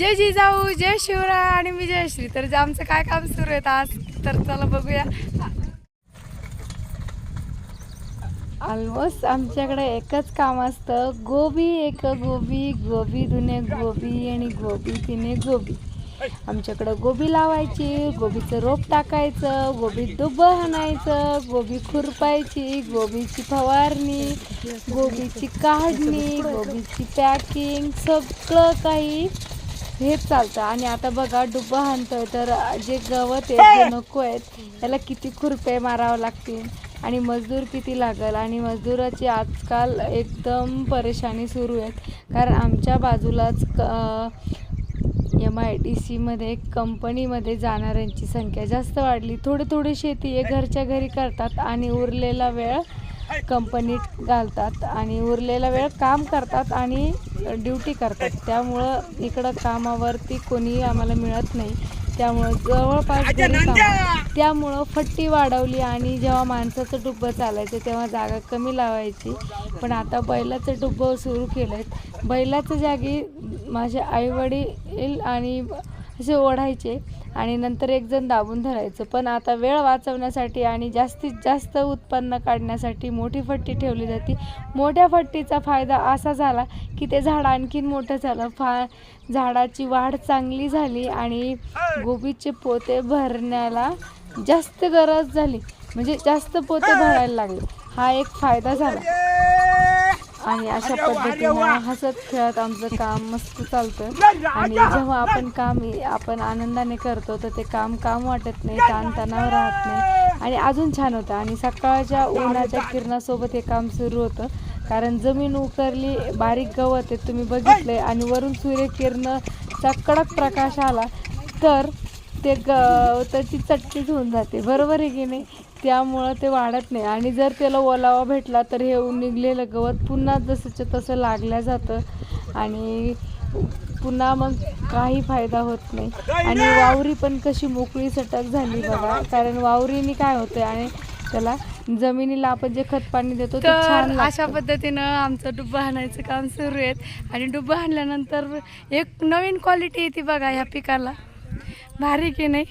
जय जिजाऊ जय शिवराय आणि मी जयश्री तर जे आमचं काय काम सुरू आहे आज तर चला बघूया. ऑलमोस्ट आमच्याकडे एकच काम असतं. गोबी एक गोबी गोबी दुने गोबी आणि गोबी तिने गोबी. आमच्याकडं गोबी लावायची गोबीचं रोप टाकायचं गोबी दुबं हाणायचं गोबी खुरपायची गोबीची फवारणी गोबीची काढणी गोबीची पॅकिंग सगळं काही हेच चालतं. आणि आता बघा डुब्बा हाणतोय. तर जे गवत आहे जे नको आहेत त्याला किती खुरपे मारावं लागतील? आणि मजदूर किती लागल? आणि मजदूराची आजकाल एकदम परेशानी सुरू आहेत. कारण आमच्या बाजूलाच एम आय डी सीमध्ये कंपनीमध्ये जाणाऱ्यांची संख्या जास्त वाढली. थोडी थोडी शेती हे घरच्या घरी करतात आणि उरलेला वेळ कंपनीत घालतात आणि उरलेला वेळ काम करतात आणि ड्युटी करतात. त्यामुळं इकडं कामावरती कोणी आम्हाला मिळत नाही. त्यामुळं जवळपास घरी कामं. त्यामुळं फट्टी वाढवली आणि जेव्हा माणसाचं डुब्बं चालायचं तेव्हा जागा कमी लावायची. पण आता बैलाचं डुब्बं सुरू केलं आहे बैलाच्या जागी माझे आईवडील आणि असे ओढायचे आणि नंतर एक जण दाबून धरायचं. पण आता वेळ वाचवण्यासाठी आणि जास्तीत जास्त उत्पन्न काढण्यासाठी मोठी फट्टी ठेवली जाते. मोठ्या फट्टीचा फायदा असा झाला की ते झाड आणखीन मोठं झालं. फा झाडाची वाढ चांगली झाली आणि गोबीचे पोते भरण्याला जास्त गरज झाली. म्हणजे जास्त पोते भरायला लागले. हा एक फायदा झाला. आणि अशा पद्धतीनं हसत खेळत आमचं काम मस्त चालतं. आणि जेव्हा आपण काम आपण आनंदाने करतो तर ते काम काम वाटत नाही ताणतणाव राहत नाही. आणि अजून छान होतं. आणि सकाळच्या उन्हाच्या किरणासोबत हे काम सुरू होतं. कारण जमीन उकरली बारीक गवत आहे तुम्ही बघितलंय. आणि वरून सूर्यकिरणाचा कडक प्रकाश आला तर ते ग त्याची चटकीच होऊन जाते. बरोबर आहे की नाही? त्यामुळं ते वाढत नाही. आणि जर त्याला ओलावा भेटला तर हे निघलेलं गवत पुन्हा जसंच्या तसं लागलं जातं. आणि पुन्हा मग काही फायदा होत नाही. आणि वावरी पण कशी मोकळी सटक झाली बघा. कारण वावरीने काय होतंय आणि त्याला जमिनीला आपण जे खत पाणी देतो ते छान अशा पद्धतीनं आमचं डुब्बा हाणायचं काम सुरू आहे आणि डुब्बा हाणल्यानंतर एक नवीन क्वालिटी येते बघा ह्या पिकाला. भारी की नाही?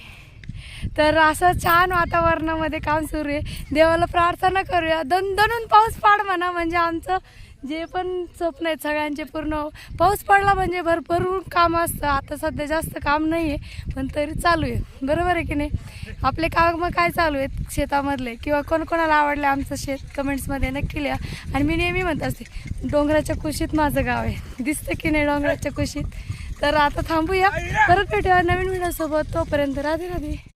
तर असं छान वातावरणामध्ये काम सुरू आहे. देवाला प्रार्थना करूया. दणदणून पाऊस पाड म्हणा म्हणजे आमचं जे पण स्वप्न आहेत सगळ्यांचे पूर्ण पाऊस पडला म्हणजे भरपूर काम असतं. आता सध्या जास्त काम नाही आहे पण तरी चालू आहे. बरोबर आहे की नाही? आपले काम काय चालू आहेत शेतामधले? किंवा कोणाकोणाला आवडले आमचं शेत? कमेंट्समध्ये नक्की लिहा. आणि मी नेहमी म्हणत असते डोंगराच्या कुशीत माझं गाव आहे. दिसतं की नाही डोंगराच्या कुशीत? तर आता थांबूया. परत भेटूया नवीन व्हिडिओसोबत. तोपर्यंत राधे राधे.